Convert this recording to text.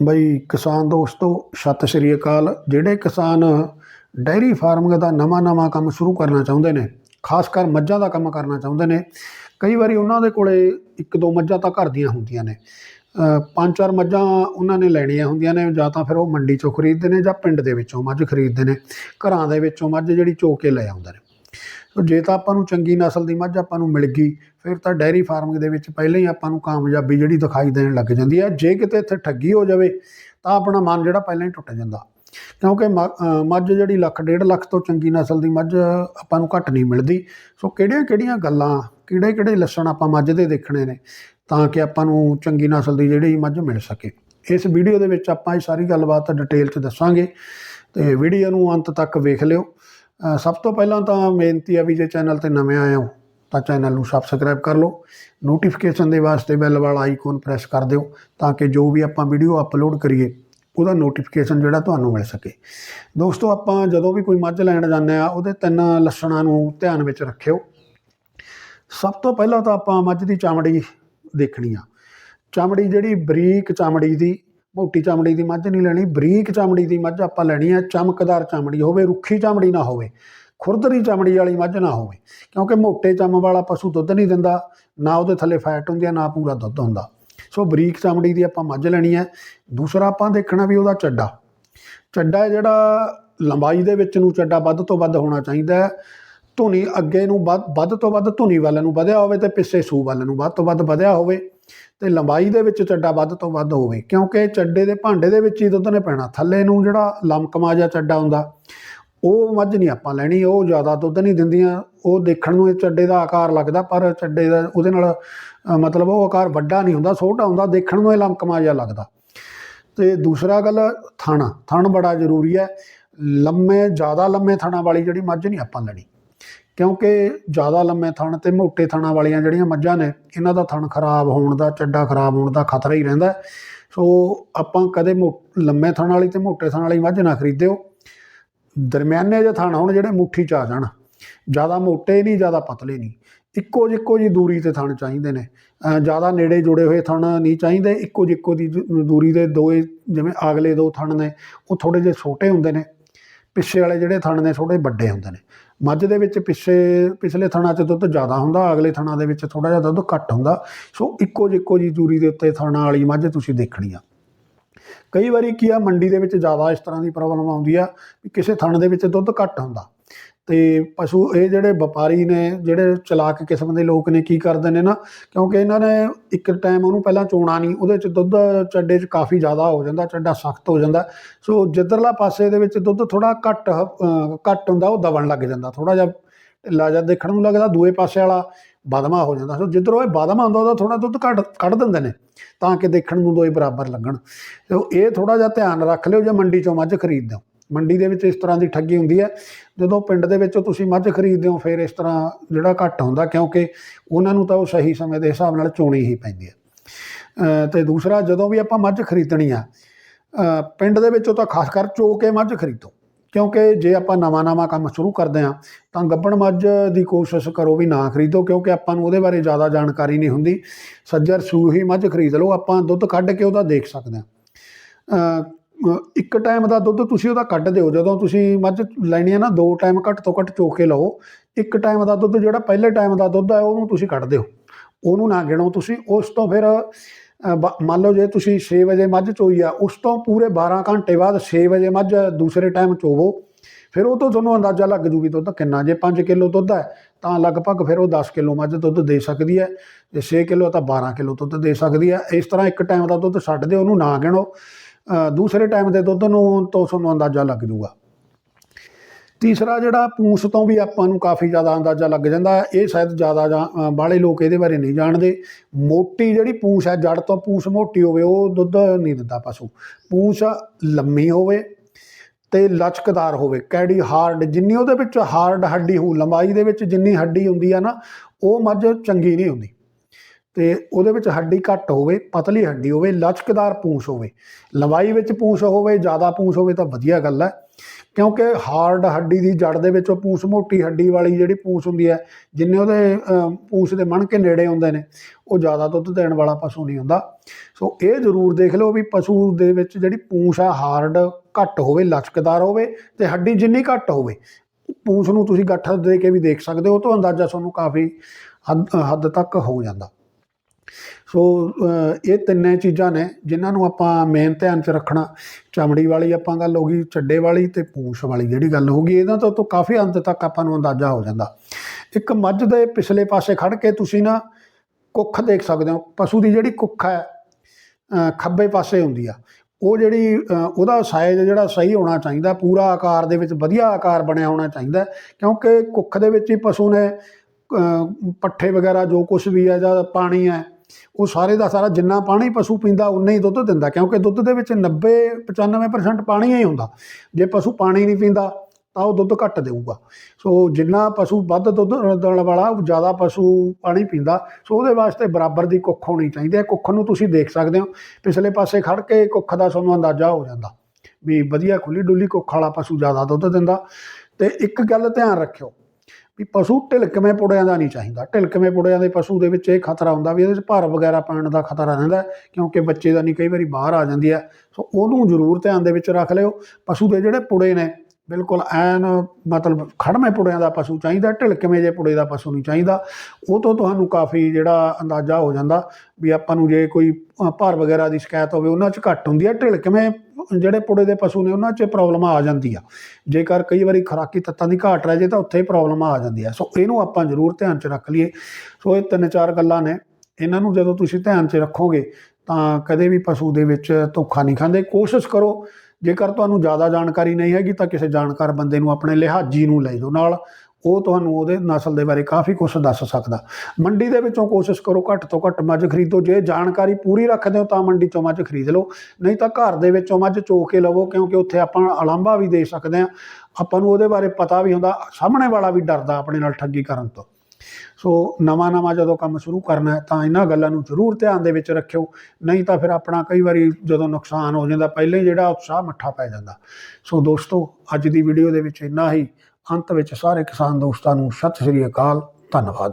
ਬਈ ਕਿਸਾਨ ਦੋਸਤੋ, ਸਤਿ ਸ਼੍ਰੀ ਅਕਾਲ। ਜਿਹੜੇ ਕਿਸਾਨ ਡੈਰੀ ਫਾਰਮਿੰਗ ਦਾ ਨਵਾਂ ਨਵਾਂ ਕੰਮ ਸ਼ੁਰੂ ਕਰਨਾ ਚਾਹੁੰਦੇ ਨੇ, ਖਾਸ ਕਰ ਮੱਝਾਂ ਦਾ ਕੰਮ ਕਰਨਾ ਚਾਹੁੰਦੇ ਨੇ, ਕਈ ਵਾਰੀ ਉਹਨਾਂ ਦੇ ਕੋਲੇ ਇੱਕ ਦੋ ਮੱਝਾਂ ਤਾਂ ਘਰ ਦੀਆਂ ਹੁੰਦੀਆਂ ਨੇ। ਪੰਜ ਚਾਰ ਮੱਝਾਂ ਉਹਨਾਂ ਨੇ ਲੈਣੀਆਂ ਹੁੰਦੀਆਂ ਨੇ, ਜਾਂ ਤਾਂ ਫਿਰ ਉਹ ਮੰਡੀ ਚੋਂ ਖਰੀਦਦੇ ਨੇ ਜਾਂ ਪਿੰਡ ਦੇ ਵਿੱਚੋਂ ਮੱਝ ਖਰੀਦਦੇ ਨੇ। ਘਰਾਂ ਦੇ ਵਿੱਚੋਂ ਮੱਝ ਜਿਹੜੀ ਚੋ ਕੇ ਲੈ ਆਉਂਦੇ ਨੇ। ਜੇ ਤਾਂ ਆਪਾਂ ਨੂੰ ਚੰਗੀ ਨਸਲ ਦੀ ਮੱਝ ਆਪਾਂ ਨੂੰ ਮਿਲ ਗਈ, ਫਿਰ ਤਾਂ ਡੈਰੀ ਫਾਰਮਿੰਗ ਦੇ ਵਿੱਚ ਪਹਿਲਾਂ ਹੀ ਆਪਾਂ ਨੂੰ ਕਾਮਯਾਬੀ ਜਿਹੜੀ ਦਿਖਾਈ ਦੇਣ ਲੱਗ ਜਾਂਦੀ ਹੈ ਜੇ ਕਿਤੇ ਇੱਥੇ ਠੱਗੀ ਹੋ ਜਾਵੇ, ਤਾਂ ਆਪਣਾ ਮਨ ਜਿਹੜਾ ਪਹਿਲਾਂ ਹੀ ਟੁੱਟ ਜਾਂਦਾ। ਕਿਉਂਕਿ ਮ- ਮੱਝ ਜਿਹੜੀ ਲੱਖ, ਡੇਢ ਲੱਖ ਤੋਂ ਚੰਗੀ ਨਸਲ ਦੀ ਮੱਝ ਆਪਾਂ ਨੂੰ ਘੱਟ ਨਹੀਂ ਮਿਲਦੀ। ਸੋ ਕਿਹੜੀਆਂ ਕਿਹੜੀਆਂ ਗੱਲਾਂ, ਕਿਹੜੇ ਕਿਹੜੇ ਲੱਛਣ ਆਪਾਂ ਮੱਝ ਦੇ ਦੇਖਣੇ ਨੇ, ਤਾਂ ਕਿ ਆਪਾਂ ਨੂੰ ਚੰਗੀ ਨਸਲ ਦੀ ਜਿਹੜੀ ਮੱਝ ਮਿਲ ਸਕੇ। ਇਸ ਵੀਡੀਓ ਦੇ ਵਿੱਚ ਆਪਾਂ ਇਹ ਸਾਰੀ ਗੱਲਬਾਤ ਡਿਟੇਲ 'ਚ ਦੱਸਾਂਗੇ। ਤੇ ਵੀਡੀਓ ਨੂੰ ਅੰਤ ਤੱਕ ਵੇਖ ਲਿਓ। ਸਭ ਤੋਂ ਪਹਿਲਾਂ ਤਾਂ ਬੇਨਤੀ ਆ ਵੀ ਜੇ ਚੈਨਲ ਤੇ ਨਵੇਂ ਆਏ ਹੋ, ਤਾਂ ਚੈਨਲ ਨੂੰ ਸਬਸਕ੍ਰਾਈਬ ਕਰ ਲਓ। ਨੋਟੀਫਿਕੇਸ਼ਨ ਦੇ ਵਾਸਤੇ ਬੈਲ ਵਾਲਾ ਆਈਕਨ ਪ੍ਰੈਸ ਕਰ ਦਿਓ ਤਾਂ ਕਿ ਜੋ ਵੀ ਆਪਾਂ ਵੀਡੀਓ ਅਪਲੋਡ ਕਰੀਏ, ਉਹਦਾ ਨੋਟੀਫਿਕੇਸ਼ਨ ਜਿਹੜਾ ਤੁਹਾਨੂੰ ਮਿਲ ਸਕੇ। ਦੋਸਤੋ, ਆਪਾਂ ਜਦੋਂ ਵੀ ਕੋਈ ਮੱਝ ਲੈਣ ਜਾਂਦੇ ਆ, ਉਹਦੇ ਤਿੰਨ ਲੱਛਣਾਂ ਨੂੰ ਧਿਆਨ ਵਿੱਚ ਰੱਖਿਓ। ਸਭ ਤੋਂ ਪਹਿਲਾਂ ਤਾਂ ਆਪਾਂ ਮੱਝ ਦੀ ਚਮੜੀ ਦੇਖਣੀ ਆ। ਚਮੜੀ ਜਿਹੜੀ ਬਰੀਕ ਚਮੜੀ ਦੀ ਮੋਟੀ ਚਮੜੀ ਦੀ ਮੱਝ ਨਹੀਂ ਲੈਣੀ, ਬਰੀਕ ਚਮੜੀ ਦੀ ਮੱਝ ਆਪਾਂ ਲੈਣੀ ਹੈ ਚਮਕਦਾਰ ਚਮੜੀ ਹੋਵੇ, ਰੁੱਖੀ ਚਮੜੀ ਨਾ ਹੋਵੇ, ਖੁਰਦਰੀ ਚਮੜੀ ਵਾਲੀ ਮੱਝ ਨਾ ਹੋਵੇ, ਕਿਉਂਕਿ ਮੋਟੇ ਚਮ ਵਾਲਾ ਪਸ਼ੂ ਦੁੱਧ ਨਹੀਂ ਦਿੰਦਾ, ਨਾ ਉਹਦੇ ਥੱਲੇ ਫੈਟ ਹੁੰਦੀ ਹੈ ਨਾ ਪੂਰਾ ਦੁੱਧ ਹੁੰਦਾ। ਸੋ ਬਰੀਕ ਚਮੜੀ ਦੀ ਆਪਾਂ ਮੱਝ ਲੈਣੀ ਹੈ ਦੂਸਰਾ ਆਪਾਂ ਦੇਖਣਾ ਵੀ ਉਹਦਾ ਚੱਡਾ। ਚੱਡਾ ਜਿਹੜਾ ਲੰਬਾਈ ਦੇ ਵਿੱਚ ਨੂੰ ਚੱਡਾ ਵੱਧ ਤੋਂ ਵੱਧ ਹੋਣਾ ਚਾਹੀਦਾ ਹੈ। ਧੁਨੀ ਅੱਗੇ ਨੂੰ ਵੱਧ ਵੱਧ ਤੋਂ ਵੱਧ ਧੁਨੀ ਵੱਲ ਨੂੰ ਵਧਿਆ ਹੋਵੇ ਤੇ ਪਿੱਛੇ ਸੂ ਵੱਲ ਨੂੰ ਵੱਧ ਤੋਂ ਵੱਧ ਵਧਿਆ ਹੋਵੇ। ਤੇ ਲੰਬਾਈ ਦੇ ਵਿੱਚ ਚੱਡਾ ਵੱਧ ਤੋਂ ਵੱਧ ਹੋਵੇ, ਕਿਉਂਕਿ ਚੱਡੇ ਦੇ ਭਾਂਡੇ ਦੇ ਵਿੱਚ ਹੀ ਦੁੱਧ ਨੇ ਪੈਣਾ, ਥੱਲੇ ਨੂੰ ਜਿਹੜਾ ਲਮਕਮਾ ਜਾਂ ਚੱਡਾ ਹੁੰਦਾ, ਉਹ ਮੱਝ ਨਹੀਂ ਆਪਾਂ ਲੈਣੀ, ਉਹ ਜ਼ਿਆਦਾ ਦੁੱਧ ਨਹੀਂ ਦਿੰਦੀਆਂ, ਉਹ ਦੇਖਣ ਨੂੰ ਇਹ ਚੱਡੇ ਦਾ ਆਕਾਰ ਲੱਗਦਾ, ਪਰ ਚੱਡੇ ਦਾ ਉਹਦੇ ਨਾਲ ਮਤਲਬ ਉਹ ਆਕਾਰ ਵੱਡਾ ਨਹੀਂ ਹੁੰਦਾ, ਛੋਟਾ ਹੁੰਦਾ, ਦੇਖਣ ਨੂੰ ਇਹ ਲਮਕਮਾ ਜਿਹਾ ਲੱਗਦਾ। ਤੇ ਦੂਸਰਾ ਗੱਲ, ਥਣ ਥਣ ਬੜਾ ਜ਼ਰੂਰੀ ਹੈ, ਲੰਮੇ, ਜ਼ਿਆਦਾ ਲੰਮੇ ਥਣਾਂ ਵਾਲੀ ਜਿਹੜੀ ਮੱਝ ਨਹੀਂ ਆਪਾਂ ਲੈਣੀ। ਕਿਉਂਕਿ ਜ਼ਿਆਦਾ ਲੰਮੇ ਥਣ ਤੇ ਮੋਟੇ ਥਣਾਂ ਵਾਲੀਆਂ ਜਿਹੜੀਆਂ ਮੱਝਾਂ ਨੇ, ਇਹਨਾਂ ਦਾ ਥਣ ਖਰਾਬ ਹੋਣ ਦਾ, ਚੱਡਾ ਖਰਾਬ ਹੋਣ ਦਾ ਖਤਰਾ ਹੀ ਰਹਿੰਦਾ। ਸੋ ਆਪਾਂ ਕਦੇ ਮੋ, ਲੰਮੇ ਥਣ ਵਾਲੀ ਤੇ ਮੋਟੇ ਥਣ ਵਾਲੀ ਮੱਝ ਨਾ ਖਰੀਦਿਓ। ਦਰਮਿਆਨੇ ਜਿਹੇ ਥਣ ਹੋਣ ਜਿਹੜੇ ਮੁੱਠੀ ਚ ਆ ਜਾਣ। ਜ਼ਿਆਦਾ ਮੋਟੇ ਨਹੀਂ, ਜ਼ਿਆਦਾ ਪਤਲੇ ਨਹੀਂ। ਇੱਕੋ ਜਿੱਕੋ ਜੀ ਦੂਰੀ ਤੇ ਥਣ ਚਾਹੀਦੇ ਨੇ। ਜ਼ਿਆਦਾ ਨੇੜੇ ਜੁੜੇ ਹੋਏ ਥਣ ਨਹੀਂ ਚਾਹੀਦੇ। ਇੱਕੋ ਜਿੱਕੋ ਦੀ ਦੂ- ਦੂਰੀ ਦੇ ਦੋਏ, ਜਿਵੇਂ ਅਗਲੇ ਦੋ ਥਣ ਨੇ, ਉਹ ਥੋੜੇ ਜਿਹੇ ਛੋਟੇ ਹੁੰਦੇ ਨੇ। ਪਿੱਛੇ ਵਾਲੇ ਜਿਹੜੇ ਥਣ ਨੇ ਥੋੜੇ ਵੱਡੇ ਹੁੰਦੇ ਨੇ। ਮੱਝ ਦੇ ਵਿੱਚ ਪਿੱਛੇ, ਪਿਛਲੇ ਥਣਾ 'ਚ ਦੁੱਧ ਜ਼ਿਆਦਾ ਹੁੰਦਾ, ਅਗਲੇ ਥਣਾ ਦੇ ਵਿੱਚ ਥੋੜਾ ਜਿਹਾ ਦੁੱਧ ਘੱਟ ਹੁੰਦਾ। ਸੋ ਇੱਕੋ ਜਿਹੀ ਇੱਕੋ ਜਿਹੀ ਦੂਰੀ ਦੇ ਉੱਤੇ ਥਣਾਂ ਵਾਲੀ ਮੱਝ ਤੁਸੀਂ ਦੇਖਣੀ ਆ। ਕਈ ਵਾਰੀ ਕੀ ਆ ਮੰਡੀ ਦੇ ਵਿੱਚ ਜ਼ਿਆਦਾ ਇਸ ਤਰ੍ਹਾਂ ਦੀ ਪ੍ਰੋਬਲਮ ਆਉਂਦੀ ਆ ਵੀ ਕਿਸੇ ਥਣ ਦੇ ਵਿੱਚ ਦੁੱਧ ਘੱਟ ਹੁੰਦਾ। ਤੇ ਪਸ਼ੂ ਇਹ ਜਿਹੜੇ ਵਪਾਰੀ ਨੇ ਜਿਹੜੇ ਚਲਾਕ ਕਿਸਮ ਦੇ ਲੋਕ ਨੇ ਕੀ ਕਰਦੇ ਨੇ ਨਾ ਕਿਉਂਕਿ ਇਹਨਾਂ ਨੇ ਇੱਕ ਟਾਈਮ ਉਹਨੂੰ ਪਹਿਲਾਂ ਚੋਣਾ ਨਹੀਂ ਉਹਦੇ ਚ ਦੁੱਧ ਚੱਡੇ 'ਚ ਕਾਫੀ ਜ਼ਿਆਦਾ ਹੋ ਜਾਂਦਾ ਚੱਡਾ ਸਖਤ ਹੋ ਜਾਂਦਾ। ਸੋ ਜਿੱਧਰਲਾ ਪਾਸੇ ਦੇ ਵਿੱਚ ਦੁੱਧ ਥੋੜਾ ਘੱਟ ਅਹ, ਘੱਟ ਹੁੰਦਾ ਉਹ ਦਬਣ ਲੱਗ ਜਾਂਦਾ। ਥੋੜਾ ਜਿਹਾ ਢਿੱਲਾ ਜਿਹਾ ਦੇਖਣ ਨੂੰ ਲੱਗਦਾ ਦੂਏ ਪਾਸੇ ਵਾਲਾ ਬਾਦਮਾ ਹੋ ਜਾਂਦਾ। ਸੋ ਜਿੱਧਰੋਂ ਇਹ ਬਾਦਮਾ ਹੁੰਦਾ ਉਹਦਾ ਥੋੜਾ ਦੁੱਧ ਕੱਢ ਕੱਢ ਦਿੰਦੇ ਨੇ ਤਾਂ ਕਿ ਦੇਖਣ ਨੂੰ ਦੋਏ ਬਰਾਬਰ ਲੱਗਣ। ਸੋ ਇਹ ਥੋੜਾ ਜਿਹਾ ਧਿਆਨ ਰੱਖ ਲਿਓ ਜੇ ਮੰਡੀ ਚੋਂ ਮੱਝ ਖਰੀਦਦੇ ਹੋ। ਮੰਡੀ ਦੇ ਵਿੱਚ ਇਸ ਤਰ੍ਹਾਂ ਦੀ ਠੱਗੀ ਹੁੰਦੀ ਹੈ ਜਦੋਂ ਪਿੰਡ ਦੇ ਵਿੱਚੋਂ ਤੁਸੀਂ ਮੱਝ ਖਰੀਦਦੇ ਹੋ ਫਿਰ ਇਸ ਤਰ੍ਹਾਂ ਜਿਹੜਾ ਘੱਟ ਹੁੰਦਾ ਕਿਉਂਕਿ ਉਹਨਾਂ ਨੂੰ ਤਾਂ ਉਹ ਸਹੀ ਸਮੇਂ ਦੇ ਹਿਸਾਬ ਨਾਲ ਚੋਣੀ ਹੀ ਪੈਂਦੀ ਹੈ। ਅ, ਤੇ ਦੂਸਰਾ ਜਦੋਂ ਵੀ ਆਪਾਂ ਮੱਝ ਖਰੀਦਣੀ ਆ ਪਿੰਡ ਦੇ ਵਿੱਚੋਂ ਤਾਂ ਖਾਸ ਕਰ ਚੋ ਕੇ ਮੱਝ ਖਰੀਦੋ। ਕਿਉਂਕਿ ਜੇ ਆਪਾਂ ਨਵਾਂ ਨਵਾਂ ਕੰਮ ਸ਼ੁਰੂ ਕਰਦੇ ਆ ਤਾਂ ਗੱਬਣ ਮੱਝ ਦੀ ਕੋਸ਼ਿਸ਼ ਕਰੋ ਵੀ ਨਾ ਖਰੀਦੋ, ਕਿਉਂਕਿ ਆਪਾਂ ਨੂੰ ਉਹਦੇ ਬਾਰੇ ਜ਼ਿਆਦਾ ਜਾਣਕਾਰੀ ਨਹੀਂ ਹੁੰਦੀ। ਸੱਜਰ ਸੂ ਹੀ ਮੱਝ ਖਰੀਦ ਲਓ, ਆਪਾਂ ਦੁੱਧ ਕੱਢ ਕੇ ਉਹਦਾ ਦੇਖ ਸਕਦੇ ਆ ਇੱਕ ਟਾਈਮ ਦਾ ਦੁੱਧ ਤੁਸੀਂ ਉਹਦਾ ਕੱਢ ਦਿਓ, ਜਦੋਂ ਤੁਸੀਂ ਮੱਝ ਲੈਣੀ ਹੈ ਨਾ, ਦੋ ਟਾਈਮ ਘੱਟ ਤੋਂ ਘੱਟ ਚੋਕੇ ਲਓ, ਇੱਕ ਟਾਈਮ ਦਾ ਦੁੱਧ ਜਿਹੜਾ ਪਹਿਲੇ ਟਾਈਮ ਦਾ ਦੁੱਧ ਹੈ, ਉਹਨੂੰ ਤੁਸੀਂ ਕੱਢ ਦਿਓ। ਉਹਨੂੰ ਨਾ ਗਿਣੋ ਤੁਸੀਂ, ਉਸ ਤੋਂ ਫਿਰ ਮੰਨ ਲਓ ਜੇ ਤੁਸੀਂ 6 ਵਜੇ ਮੱਝ ਚੋਈ ਆ, ਉਸ ਤੋਂ ਪੂਰੇ 12 ਘੰਟੇ ਬਾਅਦ 6 ਵਜੇ ਮੱਝ ਦੂਸਰੇ ਟਾਈਮ ਚੋਵੋ। ਫਿਰ ਉਹ ਤੋਂ ਤੁਹਾਨੂੰ ਅੰਦਾਜ਼ਾ ਲੱਗ ਜੂਗੀ ਦੁੱਧ ਕਿੰਨਾ, ਜੇ 5 ਕਿਲੋ ਦੁੱਧ ਹੈ, ਤਾਂ ਲਗਭਗ ਫਿਰ ਉਹ 10 ਕਿਲੋ ਮੱਝ ਦੁੱਧ ਦੇ ਸਕਦੀ ਹੈ। ਜੇ 6 ਕਿਲੋ ਤਾਂ 12 ਕਿਲੋ ਦੁੱਧ ਦੇ ਸਕਦੀ ਹੈ। ਇਸ ਤਰ੍ਹਾਂ ਇੱਕ ਟਾਈਮ ਦਾ ਦੁੱਧ ਛੱਡ ਦਿਓ, ਉਹਨੂੰ ਨਾ ਗਿਣੋ। ਦੂਸਰੇ ਟਾਈਮ ਦੇ ਦੁੱਧ ਨੂੰ ਤੋਂ ਤੁਹਾਨੂੰ ਅੰਦਾਜ਼ਾ ਲੱਗ ਜੂਗਾ। ਤੀਸਰਾ ਜਿਹੜਾ ਪੂੰਛ ਤੋਂ ਵੀ ਆਪਾਂ ਨੂੰ ਕਾਫੀ ਜ਼ਿਆਦਾ ਅੰਦਾਜ਼ਾ ਲੱਗ ਜਾਂਦਾ ਇਹ ਸ਼ਾਇਦ ਜ਼ਿਆਦਾ ਜਾਂ ਅ, ਬਾਹਲੇ ਲੋਕ ਇਹਦੇ ਬਾਰੇ ਨਹੀਂ ਜਾਣਦੇ। ਮੋਟੀ ਜਿਹੜੀ ਪੂੰਛ ਹੈ ਜੜ ਤੋਂ ਪੂੰਛ ਮੋਟੀ ਹੋਵੇ ਉਹ ਦੁੱਧ ਨਹੀਂ ਦਿੰਦਾ ਪਸ਼ੂ। ਪੂੰਛ ਲੰਮੀ ਹੋਵੇ ਤੇ ਲਚਕਦਾਰ ਹੋਵੇ। ਕੈੜੀ ਹਾਰਡ ਜਿੰਨੀ ਉਹਦੇ ਵਿੱਚ ਹਾਰਡ ਹੱਡੀ ਹੋ ਲੰਬਾਈ ਦੇ ਵਿੱਚ ਜਿੰਨੀ ਹੱਡੀ ਹੁੰਦੀ ਆ ਨਾ ਉਹ ਮੱਝ ਚੰਗੀ ਨਹੀਂ ਹੁੰਦੀ। ਤੇ ਉਹਦੇ ਵਿੱਚ ਹੱਡੀ ਘੱਟ ਹੋਵੇ ਪਤਲੀ ਹੱਡੀ ਹੋਵੇ ਲਚਕਦਾਰ ਪੂੰਛ ਹੋਵੇ। ਲੰਬਾਈ ਵਿੱਚ ਪੂੰਛ ਹੋਵੇ ਜ਼ਿਆਦਾ ਪੂੰਛ ਹੋਵੇ ਤਾਂ ਵਧੀਆ ਗੱਲ ਹੈ। ਕਿਉਂਕਿ ਹਾਰਡ ਹੱਡੀ ਦੀ ਜੜ ਦੇ ਵਿੱਚ ਉਹ ਪੂੰਛ ਮੋਟੀ ਹੱਡੀ ਵਾਲੀ ਜਿਹੜੀ ਪੂੰਛ ਹੁੰਦੀ ਹੈ ਜਿੰਨੇ ਉਹਦੇ ਅਹ, ਪੂੰਛ ਦੇ ਮਣ ਕੇ ਨੇੜੇ ਹੁੰਦੇ ਨੇ ਉਹ ਜ਼ਿਆਦਾ ਦੁੱਧ ਦੇਣ ਵਾਲਾ ਪਸ਼ੂ ਨਹੀਂ ਹੁੰਦਾ। ਸੋ ਇਹ ਜ਼ਰੂਰ ਦੇਖ ਲਓ ਵੀ ਪਸ਼ੂ ਦੇ ਵਿੱਚ ਜਿਹੜੀ ਪੂੰਛ ਆ ਹਾਰਡ ਘੱਟ ਹੋਵੇ ਲਚਕਦਾਰ ਹੋਵੇ ਤੇ ਹੱਡੀ ਜਿੰਨੀ ਘੱਟ ਹੋਵੇ ਪੂੰਛ ਨੂੰ ਤੁਸੀਂ ਗੱਠ ਦੇ ਕੇ ਵੀ ਦੇਖ ਸਕਦੇ ਹੋ ਉਹ ਤੋਂ ਅੰਦਾਜ਼ਾ ਤੁਹਾਨੂੰ ਕਾਫੀ ਹੱਦ ਹੱਦ ਤੱਕ ਹੋ ਜਾਂਦਾ। ਸੋ ਇਹ ਤਿੰਨੇ ਚੀਜ਼ਾਂ ਨੇ ਜਿਨ੍ਹਾਂ ਨੂੰ ਆਪਾਂ ਮੇਨ ਧਿਆਨ 'ਚ ਰੱਖਣਾ। ਚਮੜੀ ਵਾਲੀ ਆਪਾਂ ਗੱਲ ਹੋ ਗਈ, ਚੱਡੇ ਵਾਲੀ ਤੇ ਪੂੰਛ ਵਾਲੀ ਜਿਹੜੀ ਗੱਲ ਹੋ ਗਈ, ਇਹਨਾਂ ਤੋਂ ਤੋਂ ਕਾਫੀ ਅੰਤ ਤੱਕ ਆਪਾਂ ਨੂੰ ਅੰਦਾਜ਼ਾ ਹੋ ਜਾਂਦਾ। ਇੱਕ ਮੱਝ ਦੇ ਪਿਛਲੇ ਪਾਸੇ ਖੜ ਕੇ ਤੁਸੀਂ ਨਾ ਕੁੱਖ ਦੇਖ ਸਕਦੇ ਹੋ। ਪਸ਼ੂ ਦੀ ਜਿਹੜੀ ਕੁੱਖ ਹੈ ਖੱਬੇ ਪਾਸੇ ਹੁੰਦੀ ਆ। ਉਹ ਜਿਹੜੀ ਉਹਦਾ ਸਾਈਜ਼ ਜਿਹੜਾ ਸਹੀ ਹੋਣਾ ਚਾਹੀਦਾ, ਪੂਰਾ ਆਕਾਰ ਦੇ ਵਿੱਚ ਵਧੀਆ ਆਕਾਰ ਬਣਿਆ ਹੋਣਾ ਚਾਹੀਦਾ, ਕਿਉਂਕਿ ਕੁੱਖ ਦੇ ਵਿੱਚ ਹੀ ਪਸ਼ੂ ਨੇ ਪੱਠੇ ਵਗੈਰਾ ਜੋ ਕੁਝ ਵੀ ਹੈ ਜਾਂ ਪਾਣੀ ਹੈ ਉਹ ਸਾਰੇ ਦਾ ਸਾਰਾ ਜਿੰਨਾ ਪਾਣੀ ਪਸ਼ੂ ਪੀਂਦਾ, ਉਨਾ ਹੀ ਦੁੱਧ ਦਿੰਦਾ, ਕਿਉਂਕਿ ਦੁੱਧ ਦੇ ਵਿੱਚ 90 95% ਪਾਣੀ ਹੀ ਹੁੰਦਾ। ਜੇ ਪਸ਼ੂ ਪਾਣੀ ਨਹੀਂ ਪੀਂਦਾ, ਤਾਂ ਉਹ ਦੁੱਧ ਘੱਟ ਦੇਊਗਾ। ਸੋ ਜਿੰਨਾ ਪਸ਼ੂ ਵੱਧ ਦੁੱਧ ਦੇਣ ਵਾਲਾ, ਉਹ ਜ਼ਿਆਦਾ ਪਸ਼ੂ ਪਾਣੀ ਪੀਂਦਾ। ਸੋ ਉਹਦੇ ਵਾਸਤੇ ਬਰਾਬਰ ਦੀ ਕੁੱਖ ਹੋਣੀ ਚਾਹੀਦੀ ਹੈ। ਕੁੱਖ ਨੂੰ ਤੁਸੀਂ ਦੇਖ ਸਕਦੇ ਹੋ। ਪਿਛਲੇ ਪਾਸੇ ਖੜ ਕੇ ਕੁੱਖ ਦਾ ਤੁਹਾਨੂੰ ਅੰਦਾਜ਼ਾ ਹੋ ਜਾਂਦਾ ਵੀ ਵਧੀਆ ਖੁੱਲੀ ਡੁੱਲੀ ਕੁੱਖ ਵਾਲਾ ਪਸ਼ੂ ਜ਼ਿਆਦਾ ਦੁੱਧ ਦਿੰਦਾ। ਤੇ ਇੱਕ ਗੱਲ ਧਿਆਨ ਰੱਖਿਓ ਵੀ ਪਸ਼ੂ ਢਿਲਕਵੇਂ ਪੁੜਿਆਂ ਦਾ ਨਹੀਂ ਚਾਹੀਦਾ। ਢਿਲਕਵੇਂ ਪੁੜਿਆਂ ਦੇ ਪਸ਼ੂ ਦੇ ਵਿੱਚ ਇਹ ਖਤਰਾ ਹੁੰਦਾ ਵੀ ਇਹਦੇ ਵਿੱਚ ਭਰ ਵਗੈਰਾ ਪੈਣ ਦਾ ਖਤਰਾ ਰਹਿੰਦਾ ਕਿਉਂਕਿ ਬੱਚੇ ਦਾ ਨਹੀਂ, ਕਈ ਵਾਰੀ ਬਾਹਰ ਆ ਜਾਂਦੀ ਹੈ। ਸੋ ਉਹਨੂੰ ਜ਼ਰੂਰ ਧਿਆਨ ਦੇ ਵਿੱਚ ਰੱਖ ਲਿਓ। ਪਸ਼ੂ ਦੇ ਜਿਹੜੇ ਪੁੜੇ ਨੇ, ਬਿਲਕੁਲ ਐਨ ਮਤਲਬ ਖੜਵੇਂ ਪੁੜਿਆਂ ਦਾ ਪਸ਼ੂ ਚਾਹੀਦਾ, ਢਿਲਕਵੇਂ ਜੇ ਪੁੜੇ ਦਾ ਪਸ਼ੂ ਨਹੀਂ ਚਾਹੀਦਾ। ਉਹ ਤੋਂ ਤੁਹਾਨੂੰ ਕਾਫੀ ਜਿਹੜਾ ਅੰਦਾਜ਼ਾ ਹੋ ਜਾਂਦਾ ਵੀ ਆਪਾਂ ਨੂੰ ਜੇ ਕੋਈ ਭਾਰ ਵਗੈਰਾ ਦੀ ਸ਼ਿਕਾਇਤ ਹੋਵੇ, ਉਹਨਾਂ 'ਚ ਘੱਟ ਹੁੰਦੀ ਹੈ। ਢਿਲਕਵੇਂ ਜਿਹੜੇ ਪੁੜੇ ਦੇ ਪਸ਼ੂ ਨੇ, ਉਹਨਾਂ 'ਚ ਪ੍ਰੋਬਲਮ ਆ ਜਾਂਦੀ ਆ। ਜੇਕਰ ਕਈ ਵਾਰੀ ਖੁਰਾਕੀ ਤੱਤਾਂ ਦੀ ਘਾਟ ਰਹਿ ਜੇ, ਤਾਂ ਉੱਥੇ ਪ੍ਰੋਬਲਮ ਆ ਜਾਂਦੀ ਆ। ਸੋ ਇਹਨੂੰ ਆਪਾਂ ਜ਼ਰੂਰ ਧਿਆਨ 'ਚ ਰੱਖ ਲਈਏ। ਸੋ ਇਹ ਤਿੰਨ ਚਾਰ ਗੱਲਾਂ ਨੇ। ਇਹਨਾਂ ਨੂੰ ਜਦੋਂ ਤੁਸੀਂ ਧਿਆਨ 'ਚ ਰੱਖੋਗੇ, ਤਾਂ ਕਦੇ ਵੀ ਪਸ਼ੂ ਦੇ ਵਿੱਚ ਧੋਖਾ ਨਹੀਂ ਖਾਂਦੇ। ਕੋਸ਼ਿਸ਼ ਕਰੋ, ਜੇਕਰ ਤੁਹਾਨੂੰ ਜ਼ਿਆਦਾ ਜਾਣਕਾਰੀ ਨਹੀਂ ਹੈਗੀ, ਤਾਂ ਕਿਸੇ ਜਾਣਕਾਰ ਬੰਦੇ ਨੂੰ ਆਪਣੇ ਲਿਹਾਜੀ ਨੂੰ ਲੈ ਜਾਓ। ਨਾਲ ਉਹ ਤੁਹਾਨੂੰ ਉਹਦੇ ਨਸਲ ਦੇ ਬਾਰੇ ਕਾਫੀ ਕੁਝ ਦੱਸ ਸਕਦਾ। ਮੰਡੀ ਦੇ ਵਿੱਚੋਂ ਕੋਸ਼ਿਸ਼ ਕਰੋ ਘੱਟ ਤੋਂ ਘੱਟ ਮੱਝ ਖਰੀਦੋ। ਜੇ ਜਾਣਕਾਰੀ ਪੂਰੀ ਰੱਖਦੇ ਹੋ ਤਾਂ ਮੰਡੀ ਚੋਂ ਮੱਝ ਖਰੀਦ ਲਓ। ਨਹੀਂ ਤਾਂ ਘਰ ਦੇ ਵਿੱਚੋਂ ਮੱਝ ਚੋ ਕੇ ਲਵੋ ਕਿਉਂਕਿ ਉੱਥੇ ਆਪਾਂ ਅਲਾਂਭਾ ਵੀ ਦੇ ਸਕਦੇ ਹਾਂ। ਆਪਾਂ ਨੂੰ ਉਹਦੇ ਬਾਰੇ ਪਤਾ ਵੀ ਹੁੰਦਾ, ਸਾਹਮਣੇ ਵਾਲਾ ਵੀ ਡਰਦਾ ਆਪਣੇ ਨਾਲ ਠੱਗੀ ਕਰਨ ਤੋਂ। ਸੋ ਨਵਾਂ ਨਵਾਂ ਜਦੋਂ ਕੰਮ ਸ਼ੁਰੂ ਕਰਨਾ ਹੈ ਤਾਂ ਇਹਨਾਂ ਗੱਲਾਂ ਨੂੰ ਜ਼ਰੂਰ ਧਿਆਨ ਦੇ ਵਿੱਚ ਰੱਖਿਓ। ਨਹੀਂ ਤਾਂ ਫਿਰ ਆਪਣਾ ਕਈ ਵਾਰੀ ਜਦੋਂ ਨੁਕਸਾਨ ਹੋ ਜਾਂਦਾ, ਪਹਿਲਾਂ ਹੀ ਜਿਹੜਾ ਉਤਸ਼ਾਹ ਮੱਠਾ ਪੈ ਜਾਂਦਾ। ਸੋ ਦੋਸਤੋ, ਅੱਜ ਦੀ ਵੀਡੀਓ ਦੇ ਵਿੱਚ ਇੰਨਾ ਹੀ। ਅੰਤ ਵਿੱਚ ਸਾਰੇ ਕਿਸਾਨ ਦੋਸਤਾਂ ਨੂੰ ਸਤਿ ਸ੍ਰੀ ਅਕਾਲ ਧੰਨਵਾਦ।